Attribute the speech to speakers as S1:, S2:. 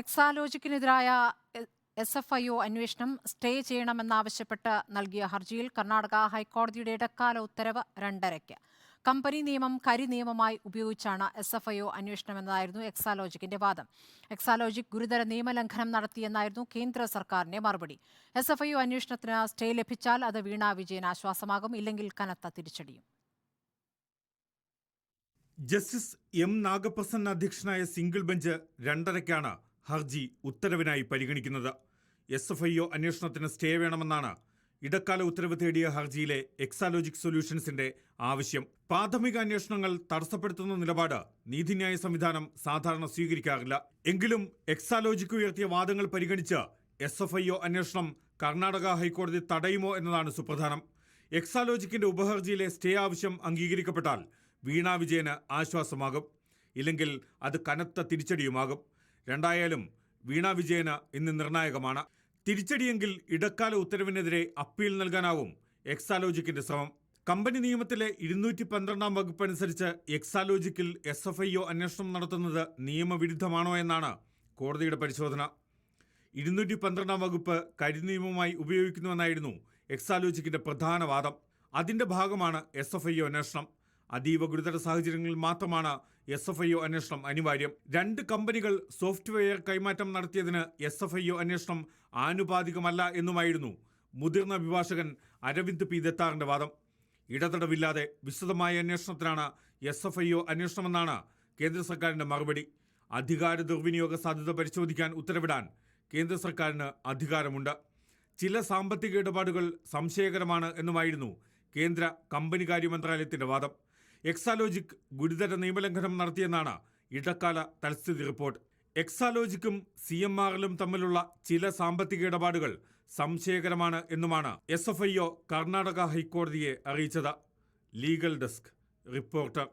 S1: എക്സാലോജിക്കിനെതിരായ S F I O അന്വേഷണം stay ചെയ്യണമെന്നാവശ്യപ്പെട്ട് നൽകിയ ഹർജിയിൽ കർണാടക ഹൈക്കോടതിയുടെ ഇടക്കാല ഉത്തരവ് രണ്ടരയ്ക്ക്. കമ്പനി നിയമം കരി നിയമമായി ഉപയോഗിച്ചാണ് എസ് എഫ് ഐ ഒ അന്വേഷണമെന്നായിരുന്നു എക്സാലോജിക്കിന്റെ വാദം. എക്സാലോജിക് ഗുരുതര നിയമലംഘനം നടത്തിയെന്നായിരുന്നു കേന്ദ്ര സർക്കാരിന്റെ മറുപടി. എസ് എഫ് ഐ ഒ അന്വേഷണത്തിന് സ്റ്റേ ലഭിച്ചാൽ അത് വീണ വിജയൻ ആശ്വാസമാകും ഇല്ലെങ്കിൽ കനത്ത തിരിച്ചടിയും.
S2: ജസ്റ്റിസ് എം നാഗപ്രസന്ന അധ്യക്ഷനായ സിംഗിൾ ബെഞ്ച് രണ്ടരയ്ക്കാണ് ഹർജി ഉത്തരവിനായി പരിഗണിക്കുന്നത്. എസ് എഫ് ഐ ഒ അന്വേഷണത്തിന് സ്റ്റേ വേണമെന്നാണ് ഇടക്കാല ഉത്തരവ് തേടിയ ഹർജിയിലെ എക്സാലോജിക് സൊല്യൂഷൻസിന്റെ ആവശ്യം. പ്രാഥമിക അന്വേഷണങ്ങൾ തടസ്സപ്പെടുത്തുന്ന നിലപാട് നീതിന്യായ സംവിധാനം സാധാരണ സ്വീകരിക്കാറില്ല. എങ്കിലും എക്സാലോജിക് ഉയർത്തിയ വാദങ്ങൾ പരിഗണിച്ച് എസ് എഫ് ഐ ഒ അന്വേഷണം കർണാടക ഹൈക്കോടതി തടയുമോ എന്നതാണ് സുപ്രധാനം. എക്സാലോജിക്കിന്റെ ഉപഹർജിയിലെ സ്റ്റേ ആവശ്യം അംഗീകരിക്കപ്പെട്ടാൽ വീണാ വിജയന് ആശ്വാസമാകും. ഇല്ലെങ്കിൽ അത് കനത്ത തിരിച്ചടിയുമാകും. രണ്ടായാലും വീണ വിജയന് ഇന്ന് നിർണായകമാണ്. തിരിച്ചടിയെങ്കിൽ ഇടക്കാല ഉത്തരവിനെതിരെ അപ്പീൽ നൽകാനാവും എക്സാലോജിക്കിന്റെ ശ്രമം. കമ്പനി നിയമത്തിലെ ഇരുന്നൂറ്റി പന്ത്രണ്ടാം വകുപ്പ് അനുസരിച്ച് എക്സാലോജിക്കിൽ എസ് എഫ് ഐ ഒ അന്വേഷണം നടത്തുന്നത് നിയമവിരുദ്ധമാണോ എന്നാണ് കോടതിയുടെ പരിശോധന. ഇരുന്നൂറ്റി പന്ത്രണ്ടാം വകുപ്പ് കരിനിയമമായി ഉപയോഗിക്കുന്നുവെന്നായിരുന്നു എക്സാലോജിക്കിന്റെ പ്രധാന വാദം. അതിന്റെ ഭാഗമാണ് എസ് എഫ് ഐ ഒ അന്വേഷണം. അതീവ ഗുരുതര സാഹചര്യങ്ങളിൽ മാത്രമാണ് എസ് എഫ് ഐ ഒ അന്വേഷണം അനിവാര്യം. രണ്ട് കമ്പനികൾ സോഫ്റ്റ്വെയർ കൈമാറ്റം നടത്തിയതിന് എസ് എഫ് ഐ ഒ അന്വേഷണം ആനുപാതികമല്ല എന്നുമായിരുന്നു മുതിർന്ന അഭിഭാഷകൻ അരവിന്ദ് പി ദത്താറിന്റെ വാദം. ഇടതടവില്ലാതെ വിശദമായ അന്വേഷണത്തിനാണ് എസ് എഫ് ഐ ഒ അന്വേഷണമെന്നാണ് കേന്ദ്ര സർക്കാരിന്റെ മറുപടി. അധികാര ദുർവിനിയോഗ സാധ്യത പരിശോധിക്കാൻ ഉത്തരവിടാൻ കേന്ദ്ര സർക്കാരിന് അധികാരമുണ്ട്. ചില സാമ്പത്തിക ഇടപാടുകൾ സംശയകരമാണ് എന്നുമായിരുന്നു കേന്ദ്ര കമ്പനികാര്യ മന്ത്രാലയത്തിന്റെ വാദം. എക്സാലോജിക് ഗുരുതര നിയമലംഘനം നടത്തിയെന്നാണ് ഇടക്കാല തൽസ്ഥിതി റിപ്പോർട്ട്. എക്സാലോജിക്കും സി എം ആറിലും തമ്മിലുള്ള ചില സാമ്പത്തിക ഇടപാടുകൾ സംശയകരമാണ് എന്നുമാണ് S F I O Karnataka ഹൈക്കോടതിയെ അറിയിച്ചത്. Legal desk reporter